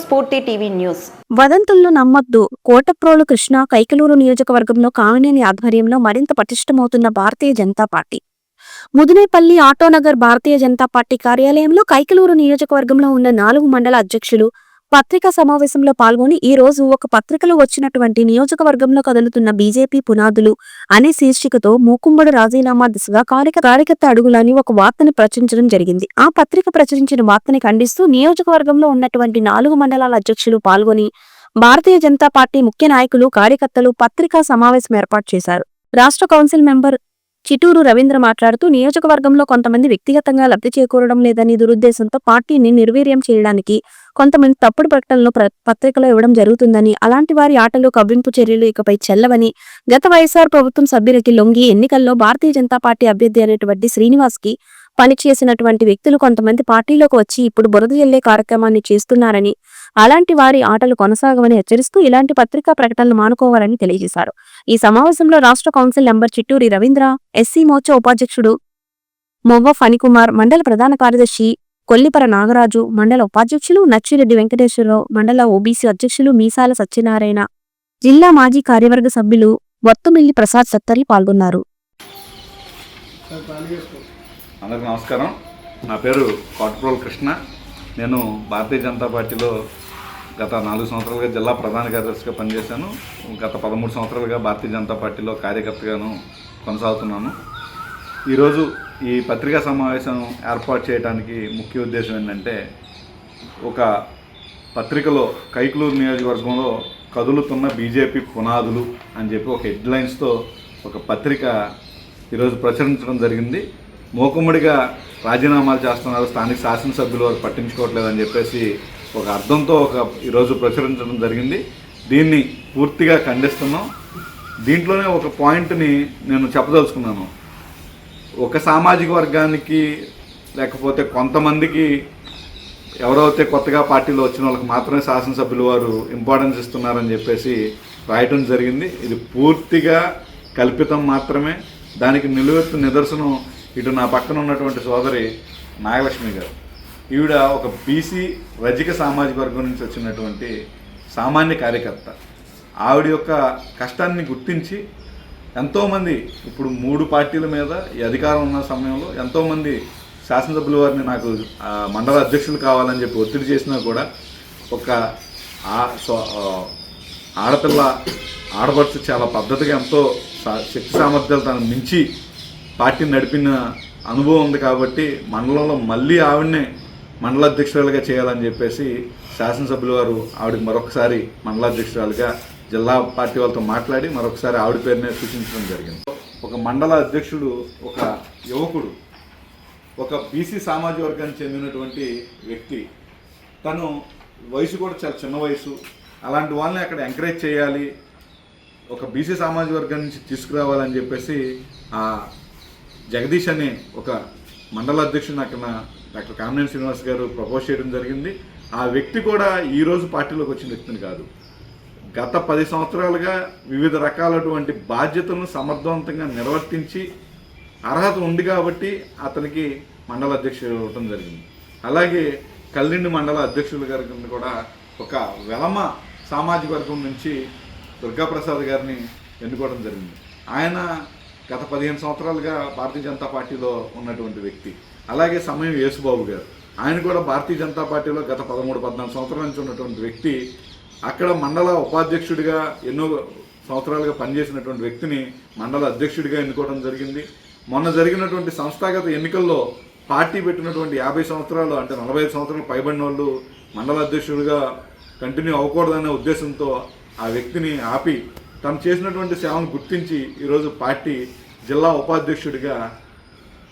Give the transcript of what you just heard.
స్ఫూర్తి TV news. వదంతులను నమ్మొద్దు. కోటప్రోలు కృష్ణ కైకలూరు నియోజకవర్గంలో కామినేని ఆధ్వర్యంలో మరింత పటిష్టమవుతున్న భారతీయ జనతా పార్టీ. ముదినేపల్లి ఆటోనగర్ భారతీయ జనతా పార్టీ కార్యాలయంలో కైకలూరు నియోజకవర్గంలో ఉన్న నాలుగు మండల అధ్యక్షులు పత్రికా సమావేశంలో పాల్గొని ఈ రోజు ఒక పత్రికలో వచ్చినటువంటి నియోజకవర్గంలో కదులుతున్న బీజేపీ పునాదులు అనే శీర్షికతో మూకుంబడు రాజీనామా దిశగా కార్యక కార్యకర్త అడుగులని ఒక వార్తను ప్రచురించడం జరిగింది. ఆ పత్రిక ప్రచురించిన వార్తని ఖండిస్తూ నియోజకవర్గంలో ఉన్నటువంటి నాలుగు మండలాల అధ్యక్షులు పాల్గొని భారతీయ జనతా పార్టీ ముఖ్య నాయకులు కార్యకర్తలు పత్రికా సమావేశం ఏర్పాటు చేశారు. రాష్ట్ర కౌన్సిల్ మెంబర్ చిటూరు రవీంద్ర మాట్లాడుతూ నియోజకవర్గంలో కొంతమంది వ్యక్తిగతంగా లబ్ధి చేకూరడం లేదని దురుద్దేశంతో పార్టీని నిర్వీర్యం చేయడానికి కొంతమంది తప్పుడు ప్రకటనలు పత్రికలో ఇవ్వడం జరుగుతుందని అలాంటి వారి ఆటలు కవ్వింపు చర్యలు ఇకపై చెల్లవని గత వైఎస్ఆర్ ప్రభుత్వం సభ్యులకి లొంగి ఎన్నికల్లో భారతీయ జనతా పార్టీ అభ్యర్థి అనేటువంటి శ్రీనివాస్కి పనిచేసినటువంటి వ్యక్తులు కొంతమంది పార్టీలోకి వచ్చి ఇప్పుడు బురద జల్లే కార్యక్రమాన్ని చేస్తున్నారని అలాంటి వారి ఆటలు కొనసాగమని హెచ్చరిస్తూ ఇలాంటి పత్రికా ప్రకటనలు మానుకోవాలని తెలియజేశారు. ఈ సమావేశంలో రాష్ట్ర council member Chitturi Ravindra SC Morcha ఉపాధ్యక్షుడు మొవ్వ ఫణికుమార్ మండల ప్రధాన కార్యదర్శి కొల్లిపర నాగరాజు మండల ఉపాధ్యక్షులు నచ్చిరెడ్డి వెంకటేశ్వరరావు మండల ఓబీసీ అధ్యక్షులు మీసాల సత్యనారాయణ జిల్లా మాజీ కార్యవర్గ సభ్యులు వత్తుమిల్లి ప్రసాద్ సత్తరి పాల్గొన్నారు. అందరికీ నమస్కారం. నా పేరు కోటప్రోల్ కృష్ణ. నేను భారతీయ జనతా పార్టీలో గత నాలుగు సంవత్సరాలుగా జిల్లా ప్రధాన కార్యదర్శిగా పనిచేశాను. గత పదమూడు సంవత్సరాలుగా భారతీయ జనతా పార్టీలో కార్యకర్తగాను కొనసాగుతున్నాను. ఈరోజు ఈ పత్రికా సమావేశం ఏర్పాటు చేయడానికి ముఖ్య ఉద్దేశం ఏంటంటే ఒక పత్రికలో కైకులూరు నియోజకవర్గంలో కదులుతున్న బీజేపీ పునాదులు అని చెప్పి ఒక హెడ్లైన్స్తో ఒక పత్రిక ఈరోజు ప్రచురించడం జరిగింది. మోకుమ్మడిగా రాజీనామాలు చేస్తున్నారు స్థానిక శాసనసభ్యులు వారు పట్టించుకోవట్లేదని చెప్పేసి ఒక అర్థంతో ఒక ఈరోజు ప్రచురించడం జరిగింది. దీన్ని పూర్తిగా ఖండిస్తున్నాం. దీంట్లోనే ఒక పాయింట్ని నేను చెప్పదలుచుకున్నాను. ఒక సామాజిక వర్గానికి లేకపోతే కొంతమందికి ఎవరైతే కొత్తగా పార్టీలో వచ్చిన వాళ్ళకి మాత్రమే శాసనసభ్యులు వారు ఇంపార్టెన్స్ ఇస్తున్నారని చెప్పేసి రాయటం జరిగింది. ఇది పూర్తిగా కల్పితం మాత్రమే. దానికి నిలువెత్తు నిదర్శనం ఇటు నా పక్కన ఉన్నటువంటి సోదరి నాగలక్ష్మి గారు. ఈవిడ ఒక బీసీ రజిక సామాజిక వర్గం నుంచి వచ్చినటువంటి సామాన్య కార్యకర్త. ఆవిడ యొక్క కష్టాన్ని గుర్తించి ఎంతోమంది ఇప్పుడు మూడు పార్టీల మీద ఈ అధికారం ఉన్న సమయంలో ఎంతోమంది శాసనసభ్యుల వారిని నాకు మండల అధ్యక్షులు కావాలని చెప్పి ఒత్తిడి చేసినా కూడా ఒక సో- ఆడపిల్ల ఆడపడుచు చాలా పద్ధతిగా ఎంతో సా- శక్తి సామర్థ్యాలు తను మించి పార్టీని నడిపిన అనుభవం ఉంది కాబట్టి మండలంలో మళ్ళీ ఆవిడనే మండల అధ్యక్షురాలుగా చేయాలని చెప్పేసి శాసనసభ్యుల వారు ఆవిడకి మరొకసారి మండల అధ్యక్షురాలుగా జిల్లా పార్టీ వాళ్ళతో మాట్లాడి మరొకసారి ఆవిడ పేరునే సూచించడం జరిగింది. ఒక మండల అధ్యక్షుడు ఒక యువకుడు ఒక బీసీ సామాజిక వర్గానికి చెందినటువంటి వ్యక్తి. తను వయసు కూడా చాలా చిన్న వయసు. అలాంటి వాళ్ళని అక్కడ ఎంకరేజ్ చేయాలి. ఒక బీసీ సామాజిక వర్గం నుంచి తీసుకురావాలని చెప్పేసి ఆ జగదీష్ అనే ఒక మండల అధ్యక్షుడు అక్కడ డాక్టర్ కామినేని శ్రీనివాస్ గారు ప్రపోజ్ చేయడం జరిగింది. ఆ వ్యక్తి కూడా ఈరోజు పార్టీలోకి వచ్చిన వ్యక్తిని కాదు. గత పది సంవత్సరాలుగా వివిధ రకాలటువంటి బాధ్యతలను సమర్థవంతంగా నిర్వర్తించి అర్హత ఉంది కాబట్టి అతనికి మండల అధ్యక్షుడు ఇవ్వటం జరిగింది. అలాగే కల్లిండి మండల అధ్యక్షుల గారి కూడా ఒక వెలమ సామాజిక వర్గం నుంచి దుర్గాప్రసాద్ గారిని ఎన్నుకోవడం జరిగింది. ఆయన గత పదిహేను సంవత్సరాలుగా భారతీయ జనతా పార్టీలో ఉన్నటువంటి వ్యక్తి. అలాగే సమయం యేసుబాబు గారు. ఆయన కూడా భారతీయ జనతా పార్టీలో గత పదమూడు పద్నాలుగు సంవత్సరాల నుంచి ఉన్నటువంటి వ్యక్తి. అక్కడ మండల ఉపాధ్యక్షుడిగా ఎన్నో సంవత్సరాలుగా పనిచేసినటువంటి వ్యక్తిని మండల అధ్యక్షుడిగా ఎన్నుకోవడం జరిగింది. మొన్న జరిగినటువంటి సంస్థాగత ఎన్నికల్లో పార్టీ పెట్టినటువంటి యాభై సంవత్సరాలు అంటే నలభై ఐదు సంవత్సరాలు పైబడిన వాళ్ళు మండల అధ్యక్షుడిగా కంటిన్యూ అవ్వకూడదనే ఉద్దేశంతో ఆ వ్యక్తిని ఆపి తను చేసినటువంటి సేవను గుర్తించి ఈరోజు పార్టీ జిల్లా ఉపాధ్యక్షుడిగా